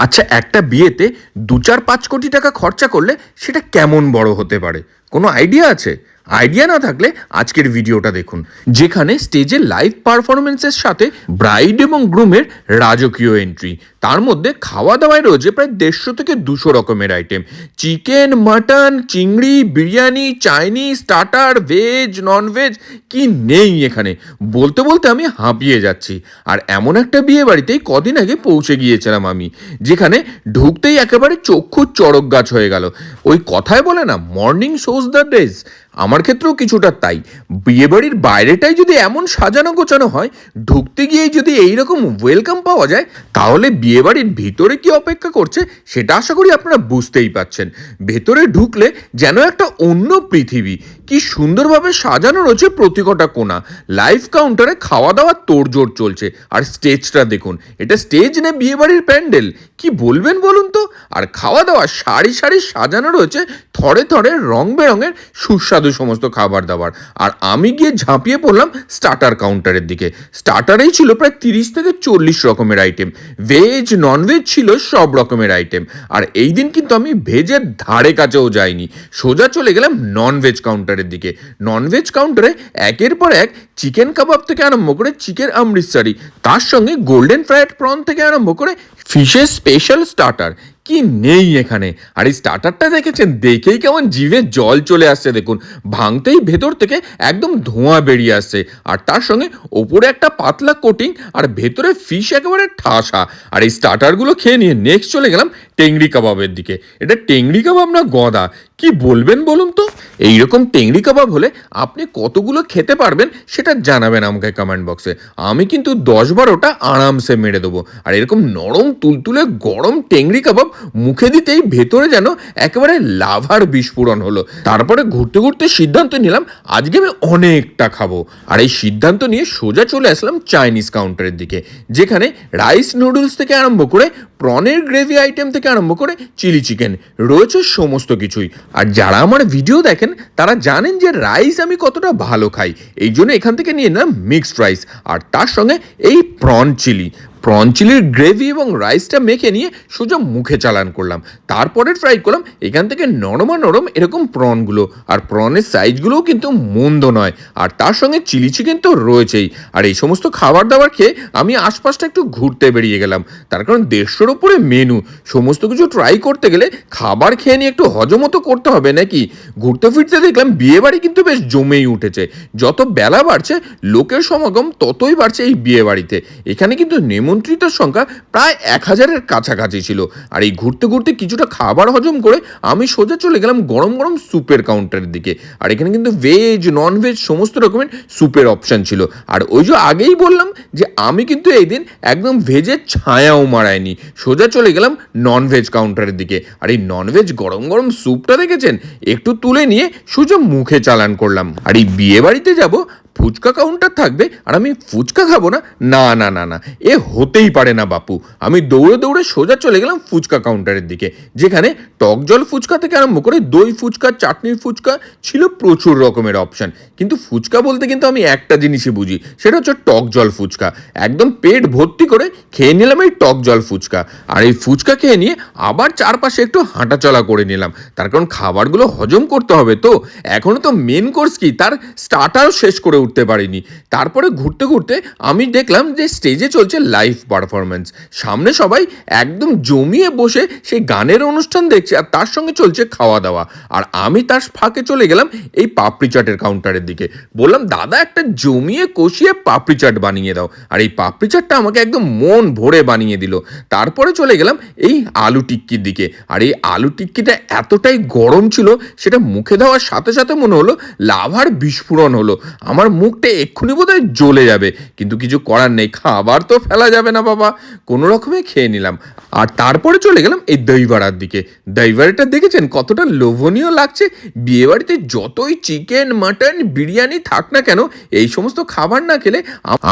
আচ্ছা একটা বিয়েতে দু চার পাঁচ কোটি টাকা খরচা করলে সেটা কেমন বড় হতে পারে? কোনো আইডিয়া আছে? আইডিয়া না থাকলে আজকের ভিডিওটা দেখুন, যেখানে স্টেজে লাইভ পারফরমেন্সের সাথে ব্রাইড এবং গ্রুমের রাজকীয় এন্ট্রি তার মধ্যে খাওয়া দাওয়ায় রয়েছে প্রায় দেড়শো থেকে দুশো রকমের আইটেম চিকেন মাটন চিংড়ি, biryani Chinese starter veg non veg কি নেই এখানে? বলতে বলতে আমি হাঁপিয়ে যাচ্ছি। আর এমন একটা বিয়ে বাড়িতেই কদিন আগে পৌঁছে গিয়েছিলাম আমি, যেখানে ঢুকতেই একেবারে চক্ষু চড়ক গাছ হয়ে গেল। ওই কথায় বলে না মর্নিং শোজ দ্য ডেজ আমার ক্ষেত্রেও কিছুটা তাই। বিয়েবাড়ির বাইরেটাই যদি এমন সাজানো গোছানো হয়, ঢুকতে গিয়ে যদি এইরকম ওয়েলকাম পাওয়া যায়, তাহলে বিয়েবাড়ির ভিতরে কি অপেক্ষা করছে সেটা আশা করি আপনারা বুঝতেই পাচ্ছেন ভেতরে ঢুকলে যেন একটা অন্য পৃথিবী কি সুন্দরভাবে সাজানো রয়েছে প্রতি কটা কোণা লাইভ কাউন্টারে খাওয়া দাওয়া তোড়জোড় চলছে। আর স্টেজটা দেখুন, এটা স্টেজ না বিয়েবাড়ির প্যান্ডেল। কি বলবেন বলুন তো? আর খাওয়া দাওয়া সারি সারি সাজানো রয়েছে, থরে থরে রং বেরঙের সুস্বাদু সমস্ত খাবার দাবার আর আমি গিয়ে ঝাঁপিয়ে পড়লাম স্টার্টার কাউন্টারের দিকে। স্টার্টারেই ছিল প্রায় তিরিশ থেকে চল্লিশ রকমের আইটেম ভেজ ননভেজ ছিল সব রকমের আইটেম আর এই দিন কিন্তু আমি ভেজের ধারে কাছেও যাইনি। সোজা চলে গেলাম ননভেজ কাউন্টারের দিকে। ননভেজ কাউন্টারে একের পর এক চিকেন কাবাব থেকে আরম্ভ করে চিকেন অমৃতসারি তার সঙ্গে গোল্ডেন ফ্রাইড প্রন থেকে আরম্ভ করে ফিশের স্পেশাল স্টার্টার কি নেই এখানে? আর এই স্টার্টারটা দেখেছেন? দেখেই কেমন জিভে জল চলে আসছে, দেখুন। ভাঙতেই ভেতর থেকে একদম ধোঁয়া বেরিয়ে আসছে। আর তার সঙ্গে ওপরে একটা পাতলা কোটিং আর ভেতরে ফিশ একেবারে ঠাসা। আর এই স্টার্টারগুলো খেয়ে নিয়ে নেক্সট চলে গেলাম টেংরি কাবাবের দিকে। এটা টেংরি কাবাব না গদা। কি বলবেন বলুন তো? এইরকম টেংরি কাবাব হলে আপনি কতগুলো খেতে পারবেন সেটা জানাবেন আমাকে কমেন্ট বক্সে আমি কিন্তু দশ বারোটা আরামসে মেরে দেবো। আর এরকম নরম, তুলতুলে, গরম টেংরি কাবাব মুখে দিতেই ভেতরে যেন একেবারে লাভার বিস্ফোরণ হলো। তারপরে ঘুরতে ঘুরতে সিদ্ধান্ত নিলাম, আজকে আমি অনেকটা খাব। আর এই সিদ্ধান্ত নিয়ে সোজা চলে আসলাম চাইনিজ কাউন্টারের দিকে, যেখানে রাইস নুডলস থেকে আরম্ভ করে প্রনের গ্রেভি আইটেম থেকে আরম্ভ করে চিলি চিকেন রয়েছে সমস্ত কিছুই। আর যারা আমার ভিডিও দেখেন, তারা জানেন যে রাইস আমি কতটা ভালো খাই। এই জন্য এখান থেকে নিয়ে নিলাম মিক্সড রাইস। আর তার সঙ্গে এই প্রন চিলি। প্রন চিলির গ্রেভি এবং রাইসটা মেখে নিয়ে সোজা মুখে চালান করলাম। তারপরে ট্রাই করলাম, এখান থেকে নরমা নরম এরকম প্রনগুলো। আর প্রনের সাইজগুলোও কিন্তু মন্দ নয়, আর তার সঙ্গে চিলি চিকেন তো রয়েছেই। আর এই সমস্ত খাবার দাবার খেয়ে আমি আশপাশটা একটু ঘুরতে বেরিয়ে গেলাম। তার কারণ দেড়শোর ওপরে মেনু, সমস্ত কিছু ট্রাই করতে গেলে খাবার খেয়ে নিয়ে একটু হজমও তো করতে হবে নাকি? ঘুরতে ফিরতে দেখলাম বিয়ে বাড়ি কিন্তু বেশ জমেই উঠেছে। যত বেলা বাড়ছে, লোকের সমাগম ততই বাড়ছে এই বিয়ে বাড়িতে এখানে কিন্তু নিমন্ত্রিতের সংখ্যা প্রায় এক হাজারের কাছাকাছি ছিল। আর এই ঘুরতে ঘুরতে কিছুটা খাবার হজম করে আমি সোজা চলে গেলাম গরম গরম স্যুপের কাউন্টারের দিকে। আর এখানে কিন্তু ভেজ নন ভেজ সমস্ত রকমের স্যুপের অপশান ছিল। আর ওই যে আগেই বললাম যে আমি কিন্তু এই দিন একদম ভেজের ছায়াও মারায়নি সোজা চলে গেলাম নন ভেজ কাউন্টারের দিকে। আর এই নন ভেজ গরম গরম স্যুপটা দেখেছেন? একটু তুলে নিয়ে সোজা মুখে চালান করলাম। আর এই বিয়ে বাড়িতে যাব ফুচকা কাউন্টার থাকবে আর আমি ফুচকা খাব না? না না না না। এ হতেই পারে না, বাপু। আমি দৌড়ে দৌড়ে সোজা চলে গেলাম ফুচকা কাউন্টারের দিকে। যেখানে টক জল ফুচকা থেকে আরম্ভ করে দই ফুচকা চাটনির ফুচকা ছিল প্রচুর রকমের অপশান কিন্তু ফুচকা বলতে কিন্তু আমি একটা জিনিসই বুঝি, সেটা হচ্ছে টক জল ফুচকা। একদম পেট ভর্তি করে খেয়ে নিলাম এই টক জল ফুচকা। আর এই ফুচকা খেয়ে নিয়ে আবার চারপাশে একটু হাঁটাচলা করে নিলাম। তার কারণ খাবারগুলো হজম করতে হবে তো। এখনও তো মেন কোর্স কি? তার স্টার্টারও শেষ করে উঠতে পারিনি। তারপরে ঘুরতে ঘুরতে আমি দেখলাম যে স্টেজে চলছে লাইভ পারফরমেন্স সামনে সবাই একদম জমিয়ে বসে সেই গানের অনুষ্ঠান দেখছে আর তার সঙ্গে চলছে খাওয়া দাওয়া। আর আমি তার ফাঁকে চলে গেলাম এই পাপড়ি চাটের কাউন্টারের দিকে। বললাম, দাদা, একটা জমিয়ে কষিয়ে পাপড়ি চাট বানিয়ে দাও। আর এই পাপড়ি চাটটা আমাকে একদম মন ভরে বানিয়ে দিল। তারপরে চলে গেলাম এই আলু টিক্কির দিকে। আর এই আলু টিক্কিটা এতটাই গরম ছিল, সেটা মুখে দেওয়ার সাথে সাথে মনে হলো লাভার বিস্ফোরণ হলো। আমার মুখটা এক্ষুনি বোধহয় জ্বলে যাবে। কিন্তু কিছু করার নেই, খাবার তো ফেলা যাবে না বাবা। কোনো রকমে খেয়ে নিলাম। আর তারপরে চলে গেলাম এই দইবাড়ার দিকে। দইবাড়িটা দেখেছেন কতটা লোভনীয় লাগছে? বিয়েবাড়িতে যতই চিকেন মাটন বিরিয়ানি থাক না কেন, এই সমস্ত খাবার না খেলে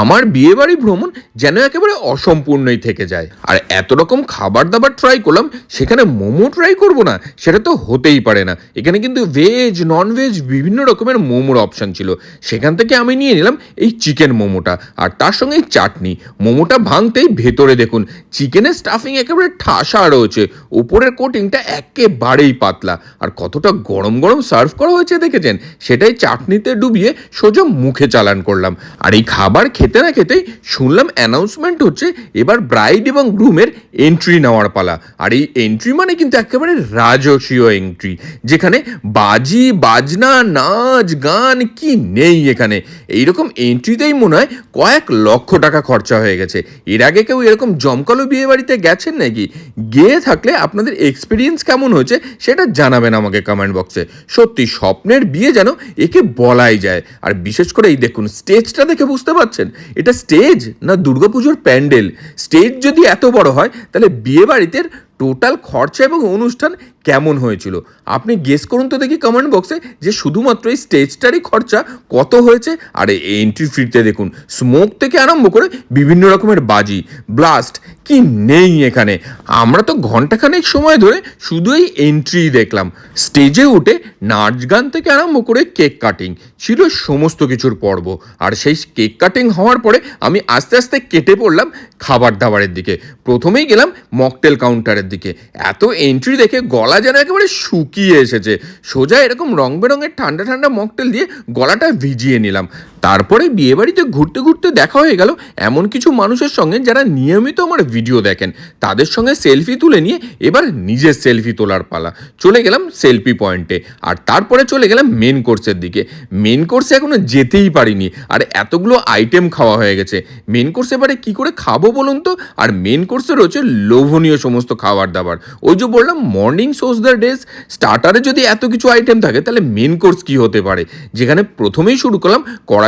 আমার বিয়েবাড়ি ভ্রমণ যেন একেবারে অসম্পূর্ণই থেকে যায়। আর এত রকম খাবার দাবার ট্রাই করলাম, সেখানে মোমো ট্রাই করব না, সেটা তো হতেই পারে না। এখানে কিন্তু ভেজ নন ভেজ বিভিন্ন রকমের মোমোর অপশান ছিল। সেখান থেকে থেকে আমি নিয়ে নিলাম এই চিকেন মোমোটা। আর তার সঙ্গে চাটনি। মোমোটা ভাঙতেই ভেতরে দেখুন, চিকেনের স্টাফিং একেবারে ঠাসা রয়েছে। উপরের কোটিংটা একেবারেই পাতলা। আর কতটা গরম গরম সার্ভ করা হয়েছে দেখেছেন? সেটাই চাটনিতে ডুবিয়ে সোজা মুখে চালান করলাম। আর এই খাবার খেতে না খেতেই শুনলাম অ্যানাউন্সমেন্ট হচ্ছে, এবার ব্রাইড এবং গ্রুমের এন্ট্রি নেওয়ার পালা। আর এই এন্ট্রি মানে কিন্তু একেবারে রাজকীয় এন্ট্রি যেখানে বাজি, বাজনা, নাচ, গান, কি নেই এখানে। এইরকম এন্ট্রিতেই মনে হয় কয়েক লক্ষ টাকা খরচা হয়ে গেছে। এর আগে কেউ এরকম জমকালো বিয়ে বাড়িতে গেছেন নাকি? গিয়ে থাকলে আপনাদের এক্সপিরিয়েন্স কেমন হয়েছে সেটা জানাবেন আমাকে কমেন্ট বক্সে সত্যি স্বপ্নের বিয়ে যেন একে বলাই যায়। আর বিশেষ করে এই দেখুন স্টেজটা দেখে বুঝতে পারছেন? এটা স্টেজ না দুর্গাপুজোর প্যান্ডেল? স্টেজ যদি এত বড় হয়, তাহলে বিয়ে বাড়িতে টোটাল খরচা এবং অনুষ্ঠান কেমন হয়েছিল? আপনি গেস করুন তো দেখি কমেন্ট বক্সে যে শুধুমাত্র এই স্টেজটারই খরচা কত হয়েছে? আর, এই এন্ট্রি ফিতে দেখুন স্মোক থেকে আরম্ভ করে বিভিন্ন রকমের বাজি ব্লাস্ট কি নেই এখানে? আমরা তো ঘন্টাখানেক সময় ধরে শুধু এই এন্ট্রি দেখলাম। স্টেজে উঠে নাচ গান থেকে আরম্ভ করে কেক কাটিং ছিল সমস্ত কিছুর পর্ব। আর সেই কেক কাটিং হওয়ার পরে আমি আস্তে আস্তে কেটে পড়লাম খাবার দাবারের দিকে। প্রথমেই গেলাম মকটেল কাউন্টারের দিকে। এত এন্ট্রি দেখে গলা যেন একেবারে শুকিয়ে এসেছে। সোজা এরকম রং বেরঙের ঠান্ডা ঠান্ডা মকটেল দিয়ে গলাটা ভিজিয়ে নিলাম। তারপরে বিয়েবাড়িতে ঘুরতে ঘুরতে দেখা হয়ে গেল এমন কিছু মানুষের সঙ্গে যারা নিয়মিত আমার ভিডিও দেখেন। তাদের সঙ্গে সেলফি তুলে নিয়ে এবার নিজের সেলফি তোলার পালা। চলে গেলাম সেলফি পয়েন্টে। আর তারপরে চলে গেলাম মেন কোর্সের দিকে। মেন কোর্সে এখনও যেতেই পারিনি। আর এতগুলো আইটেম খাওয়া হয়ে গেছে। মেন কোর্সে এবারে কী করে খাব বলুন তো? আর মেন কোর্সে রয়েছে লোভনীয় সমস্ত খাবার দাবার ওই যে বললাম মর্নিং সোস দ্য ডেজ স্টার্টারে যদি এত কিছু আইটেম থাকে, তাহলে মেন কোর্স কী হতে পারে? যেখানে প্রথমেই শুরু করলাম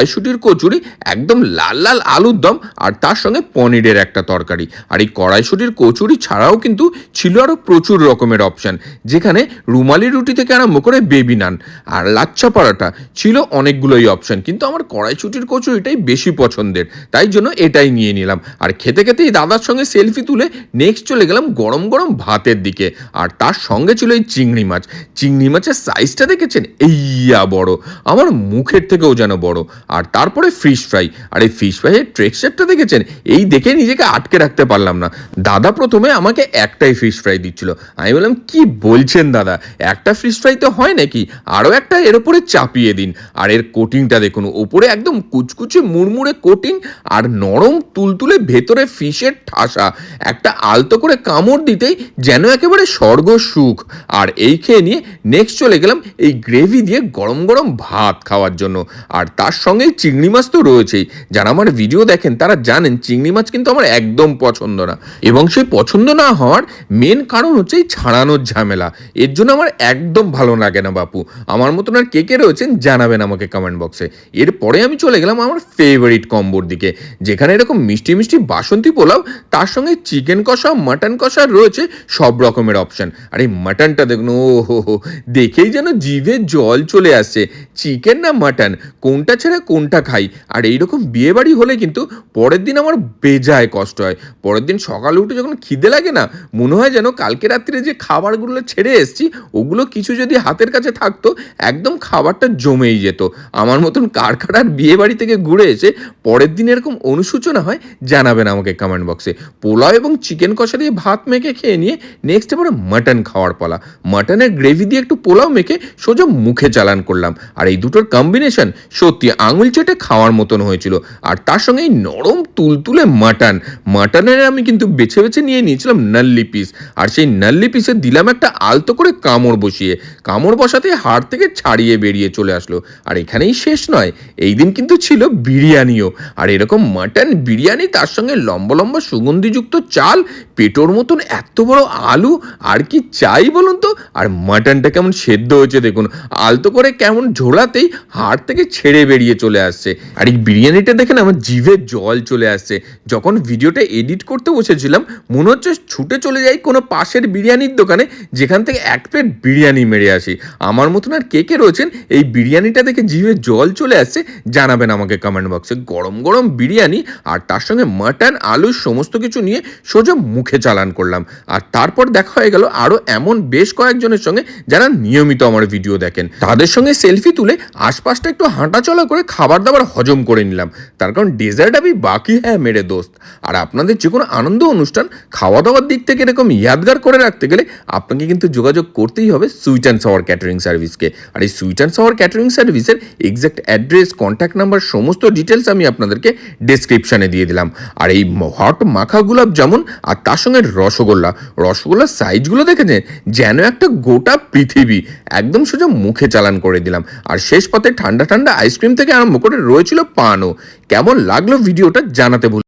কড়াইশুটির কচুরি একদম লাল লাল আলুর দম আর তার সঙ্গে পনিরের একটা তরকারি। আর এই কড়াইশুটির কচুরি ছাড়াও কিন্তু ছিল আরও প্রচুর রকমের অপশান, যেখানে রুমালি রুটি থেকে আরম্ভ করে বেবি নান আর লাচ্ছা পরাটা ছিল অনেকগুলোই অপশান। কিন্তু আমার কড়াইশুটির কচুরিটাই বেশি পছন্দের, তাই জন্য এটাই নিয়ে নিলাম। আর খেতে খেতেই দাদার সঙ্গে সেলফি তুলে নেক্সট চলে গেলাম গরম গরম ভাতের দিকে। আর তার সঙ্গে ছিল এই চিংড়ি মাছ। চিংড়ি মাছের সাইজটা দেখেছেন? এইয়া বড়। আমার মুখের থেকেও যেন বড়। আর তারপরে ফিশ ফ্রাই আর এই ফিশ ফ্রাইয়ের টেক্সচারটা দেখেছেন? এই দেখে নিজেকে আটকে রাখতে পারলাম না। দাদা প্রথমে আমাকে একটাই ফিশ ফ্রাই দিচ্ছিল। আমি বললাম, কি বলছেন দাদা? একটা ফিশ ফ্রাই তো হয় নাকি? আরও একটা এর উপরে চাপিয়ে দিন। আর এর কোটিংটা দেখুন ওপরে একদম কুচকুচে মুড়মুড়ে কোটিং আর নরম তুলতুলে ভেতরে ফিশের ঠাসা। একটা আলতো করে কামড় দিতেই যেন একেবারে স্বর্গ সুখ। আর এই খেয়ে নিয়ে নেক্সট চলে গেলাম এই গ্রেভি দিয়ে গরম গরম ভাত খাওয়ার জন্য। আর তার সঙ্গেই চিংড়ি মাছ তো রয়েছেই। যারা আমার ভিডিও দেখেন, তারা জানেন চিংড়ি মাছ কিন্তু আমার একদম পছন্দ না। এবং সেই পছন্দ না হওয়ার মেন কারণ হচ্ছে এই ছাড়ানোর ঝামেলা। এর জন্য আমার একদম ভালো লাগে না বাপু। আমার মতন আর কে কে রয়েছেন জানাবেন আমাকে কমেন্ট বক্সে এরপরে আমি চলে গেলাম আমার ফেভারিট কম্বোর দিকে, যেখানে এরকম মিষ্টি মিষ্টি বাসন্তী পোলাও, তার সঙ্গে চিকেন কষা মাটন কষা রয়েছে সব রকমের অপশান আর এই মাটনটা দেখুন ও হো দেখেই যেন জিভে জল চলে আসছে। চিকেন না মাটন কোনটা ছেড়ে কোনটা খাই? আর এইরকম বিয়ে বাড়ি হলে কিন্তু পরের দিন আমার বেজায় কষ্ট হয়। পরের দিন সকালে উঠে যখন খিদে লাগে না, মনে হয় যেন কালকে রাত্রে যে খাবারগুলো ছেড়ে এসেছি, ওগুলো কিছু যদি হাতের কাছে থাকতো, একদম খাবারটা জমেই যেত। আমার মতন কারখানার বিয়েবাড়ি থেকে ঘুরে এসে পরের দিন এরকম অনুসূচনা হয়, জানাবেন আমাকে কমেন্ট বক্সে পোলাও এবং চিকেন কষা দিয়ে ভাত মেখে খেয়ে নিয়ে নেক্সট এবারে মাটন খাওয়ার পালা। মাটনের গ্রেভি দিয়ে একটু পোলাও মেখে সোজা মুখে চালান করলাম। আর এই দুটোর কম্বিনেশন সত্যি আঙুল চেটে খাওয়ার মতন হয়েছিল। আর তার সঙ্গে এই নরম তুলতুলে মাটন। মাটনের আমি কিন্তু বেছে বেছে নিয়ে নিয়েছিলাম নাল্লি পিস আর সেই নাল্লি পিসে দিলাম একটা আলতো করে কামড় বসিয়ে। কামড় বসাতে হাড় থেকে ছাড়িয়ে বেরিয়ে চলে আসলো। আর এখানেই শেষ নয়, এই দিন কিন্তু ছিল বিরিয়ানিও। আর এরকম মাটন বিরিয়ানি, তার সঙ্গে লম্বা লম্বা সুগন্ধিযুক্ত চাল, পেটোর মতন এত বড় আলু, আর কি চাই বলুন তো? আর মাটনটা কেমন সেদ্ধ হয়েছে দেখুন। আলতো করে কেমন ঝোলাতেই হাড় থেকে ছেড়ে বেরিয়ে চলে আসছে। আর এই বিরিয়ানিটা দেখেন আমার জিভে জল চলে আসছে। যখন ভিডিওটা এডিট করতে বসেছিলাম, মনে হচ্ছে ছুটে চলে যাই কোনো পাশের বিরিয়ানির দোকানে, যেখান থেকে এক প্লেট বিরিয়ানি মেরে আসি। আমার মতন আর কে কে রয়েছেন, এই বিরিয়ানিটা দেখে জিভে জল চলে আসছে, জানাবেন আমাকে কমেন্ট বক্সে গরম গরম বিরিয়ানি আর তার সঙ্গে মাটন আলু, সমস্ত কিছু নিয়ে সোজা মুখে চালান করলাম। আর তারপর দেখা হয়ে গেল আরও এমন বেশ কয়েকজনের সঙ্গে যারা নিয়মিত আমার ভিডিও দেখেন। তাদের সঙ্গে সেলফি তুলে আশপাশটা একটু হাঁটাচলা করে খাবার দাবার হজম করে নিলাম। তার কারণ ডেজার্ট আমি বাকি হ্যাঁ মেরে দোস্ত। আর আপনাদের যে কোনো আনন্দ অনুষ্ঠান খাওয়া দাওয়ার দিক থেকে এরকম ইয়াদগার করে রাখতে গেলে আপনাকে কিন্তু যোগাযোগ করতেই হবে সুইট অ্যান্ড সাওয়ার ক্যাটারিং সার্ভিসকে আর এই সুইট অ্যান্ড সাওয়ার ক্যাটারিং সার্ভিসের এক্সাক্ট অ্যাড্রেস কন্ট্যাক্ট নাম্বার সমস্ত ডিটেলস আমি আপনাদেরকে ডেসক্রিপশানে দিয়ে দিলাম। আর এই হট মাখা গোলাপ জামুন আর তার সঙ্গে রসগোল্লা। রসগোল্লার সাইজগুলো দেখেছেন? যেন একটা গোটা পৃথিবী একদম সোজা মুখে চালান করে দিলাম। আর শেষ পথে ঠান্ডা ঠান্ডা আইসক্রিম থেকে আরম্ভ করে রয়েছিল পানও। কেমন লাগল ভিডিওটা জানাতে ভুল